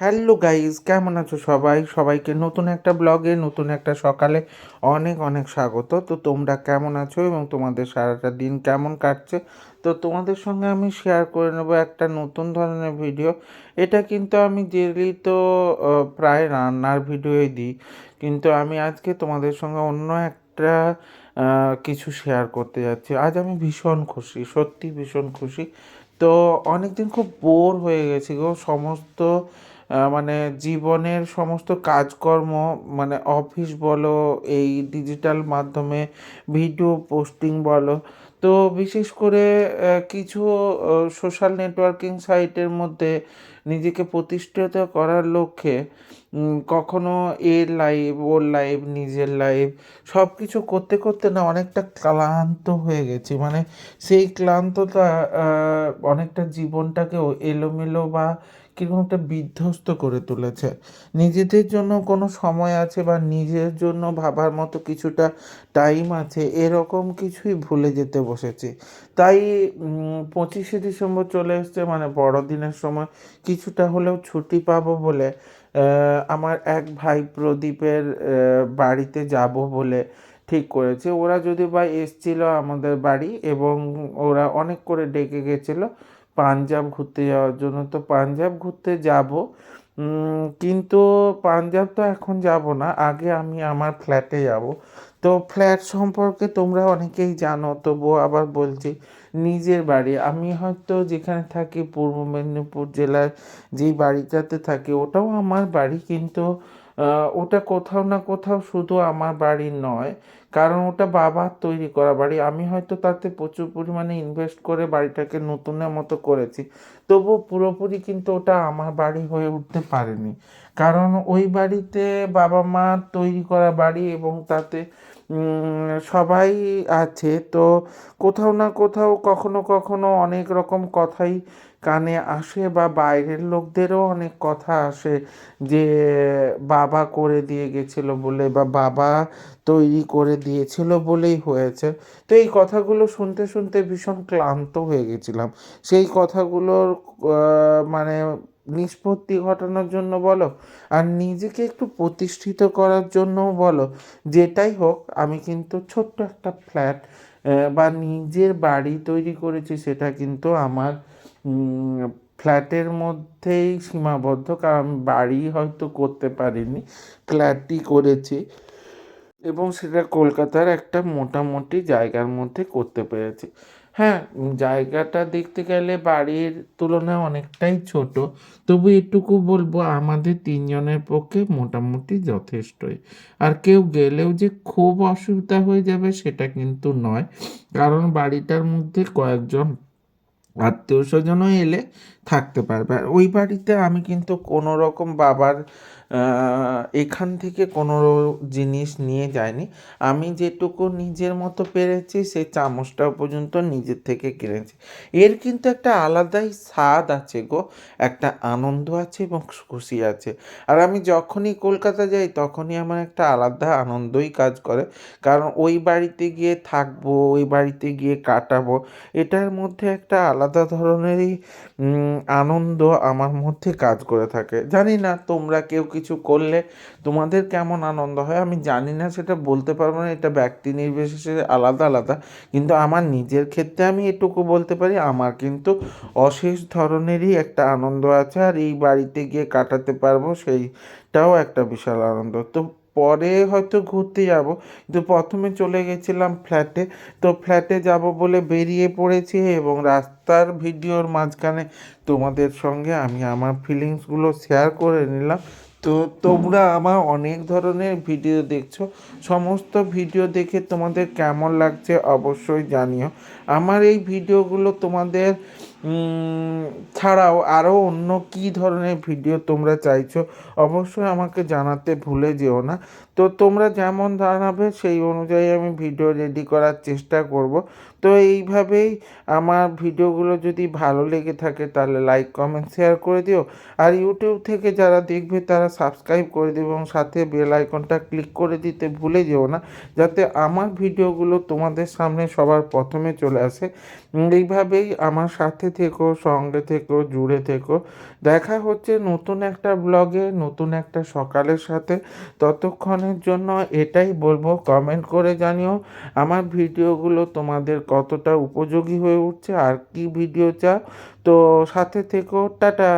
Hello guys কেমন আছো সবাই? সবাইকে নতুন একটা ব্লগে, নতুন একটা সকালে অনেক অনেক স্বাগত। তো তোমরা কেমন আছো এবং তোমাদের সারাটা দিন কেমন কাটছে? তো তোমাদের সঙ্গে আমি শেয়ার করে নেব একটা নতুন ধরনের ভিডিও এটা কিন্তু আমি ডেলি তো প্রায় রান্নার ভিডিওই দিই। কিন্তু আমি আজকে তোমাদের সঙ্গে অন্য একটা কিছু শেয়ার করতে যাচ্ছি। আজ আমি ভীষণ খুশি, সত্যি ভীষণ খুশি। তো অনেকদিন খুব বোর হয়ে গেছি গো। সমস্ত মানে জীবনের সমস্ত কাজকর্ম মানে অফিস বলো, এই ডিজিটাল মাধ্যমে ভিডিও পোস্টিং বলো, তো বিশেষ করে কিছু সোশ্যাল নেটওয়ার্কিং সাইটের মধ্যে নিজেকে প্রতিষ্ঠিত করার লক্ষ্যে কখনো এর লাইভ ওর লাইভ নিজের লাইভ সব কিছু করতে করতে না অনেকটা ক্লান্ত হয়ে গেছি। মানে সেই ক্লান্ততা অনেকটা জীবনটাকেও এলোমেলো বা কীরকম একটা বিধ্বস্ত করে তুলেছে। নিজেদের জন্য কোনো সময় আছে বা নিজের জন্য ভাবার মতো কিছুটা টাইম আছে, এরকম কিছুই ভুলে যেতে বসেছি। তাই পঁচিশে ডিসেম্বর চলে এসছে মানে বড়দিনের সময় কিছুটা হলেও ছুটি পাবো বলে আমার এক ভাই প্রদীপের বাড়িতে যাব বলে ঠিক করেছে। ওরা যদি বা এসছিল আমাদের বাড়ি এবং ওরা অনেক করে ডেকে গেছিল পাঞ্জাব ঘুরতে যাওয়ার জন্য। তো পাঞ্জাব ঘুরতে যাব কিন্তু পাঞ্জাব তো এখন যাব না। আগে আমি আমার ফ্ল্যাটে যাব। তো ফ্ল্যাট সম্পর্কে তোমরা অনেকেই জানো, তবুও আবার বলছি, নিজের বাড়ি। আমি হয়তো যেখানে থাকি, পূর্ব মেদিনীপুর জেলার যেই বাড়িটাতে থাকি, ওটাও আমার বাড়ি, কিন্তু ওটা কোথাও না কোথাও শুধু আমার বাড়ি নয়, কারণ ওটা বাবার তৈরি করা বাড়ি। আমি হয়তো তাতে প্রচুর পরিমাণে ইনভেস্ট করে বাড়িটাকে নতুনের মতো করেছি তবু পুরোপুরি কিন্তু ওটা আমার বাড়ি হয়ে উঠতে পারেনি। কারণ ওই বাড়িতে বাবা মা তৈরি করা বাড়ি এবং তাতে সবাই আছে। তো কোথাও না কোথাও, কখনো কখনো অনেক রকম কথাই কানে আসে বা বাইরের লোকদেরও অনেক কথা আসে যে বাবা করে দিয়ে গেছিল বলে বা বাবা তৈরি করে দিয়েছিল বলেই হয়েছে। তো এই কথাগুলো শুনতে শুনতে ভীষণ ক্লান্ত হয়ে গেছিলাম। সেই কথাগুলোর মানে নিষ্পত্তি ঘটানোর জন্য বলো, আর নিজেকে একটু প্রতিষ্ঠিত করার জন্যও বলো। যেটাই হোক, আমি কিন্তু ছোট্ট একটা ফ্ল্যাট বা নিজের বাড়ি তৈরি করেছি, সেটা কিন্তু আমার ফ্ল্যাটের মধ্যেই সীমাবদ্ধ, কারণ বাড়ি হয়তো করতে পারিনি, ফ্ল্যাটই করেছি। এবং সেটা কলকাতার একটা মোটামুটি জায়গার মধ্যে করতে পেরেছি। হ্যাঁ জায়গাটা দেখতে গেলে বাড়ির তুলনায় অনেকটাই ছোট। তবু এটুকু বলব, আমাদের তিনজনের পক্ষে মোটামুটি যথেষ্টই। আর কেউ গেলেও যে খুব অসুবিধা হয়ে যাবে সেটা কিন্তু নয়। কারণ বাড়িটার মধ্যে কয়েকজন আত্মীয় স্বজনও এলে থাকতে পারবে। আর ওই বাড়িতে আমি কিন্তু কোনো রকম বাবার এখান থেকে কোনো জিনিস নিয়ে যাইনি আমি যেটুকু নিজের মতো পেরেছি সেই চামচটাও পর্যন্ত নিজের থেকে কিনেছি। এর কিন্তু একটা আলাদাই স্বাদ আছে গো, একটা আনন্দ আছে এবং খুশি আছে। আর আমি যখনই কলকাতা যাই, তখনই আমার একটা আলাদা আনন্দই কাজ করে। কারণ ওই বাড়িতে গিয়ে থাকব, ওই বাড়িতে গিয়ে কাটাবো, এটার মধ্যে একটা আলাদা ধরনেরই আনন্দ আমার মধ্যে কাজ করে থাকে। জানি না তোমরা কেউ কিছু করলে তোমাদের কেমন আনন্দ হয়? আমি জানি না, সেটা বলতে পারব না। এটা ব্যক্তি নির্বিশেষে আলাদা আলাদা। কিন্তু আমার নিজের ক্ষেত্রে আমি এটুকু বলতে পারি, আমার কিন্তু অশেষ ধরনেরই একটা আনন্দ আছে। আর এই বাড়িতে গিয়ে কাটাতে পারব, সেইটাও একটা বিশাল আনন্দ। তো পরে হয়তো ঘুরতে যাব। কিন্তু প্রথমে চলে গেছিলাম ফ্ল্যাটে। তো ফ্ল্যাটে যাব বলে বেরিয়ে পড়েছি এবং রাস্তার ভিডিওর মাঝখানে তোমাদের সঙ্গে আমি আমার ফিলিংসগুলো শেয়ার করে নিলাম। তো তোমরা আমার অনেক ধরনের ভিডিও দেখছ। সমস্ত ভিডিও দেখে তোমাদের কেমন লাগছে অবশ্যই জানিও। আমার এই ভিডিওগুলো তোমাদের ছাড়াও আরও অন্য কী ধরনের ভিডিও তোমরা চাইছো, অবশ্যই আমাকে জানাতে ভুলে যেও না। তো তোমরা যেমন জানাবে, সেই অনুযায়ী আমি ভিডিও রেডি করার চেষ্টা করব। তো এইভাবেই আমার ভিডিওগুলো যদি ভালো লেগে থাকে, তাহলে লাইক কমেন্ট শেয়ার করে দিও। আর ইউটিউব থেকে যারা দেখবে, তারা সাবস্ক্রাইব করে দিও এবং সাথে বেল আইকনটা ক্লিক করে দিতে ভুলে যেও না, যাতে আমার ভিডিওগুলো তোমাদের সামনে সবার প্রথমে চলে আসে। এইভাবেই আমার সাথে থেকো, সঙ্গে থেকো, জুড়ে থেকো। দেখা হচ্ছে নতুন একটা ব্লগে, নতুন একটা সকালের সাথে। ততক্ষণের জন্য এটাই বলব কমেন্ট করে জানিও আমার ভিডিওগুলো তোমাদের কতটা উপযোগী হয়ে উঠছে আর কি ভিডিও চাও। তো সাথে থেকো, টাটা।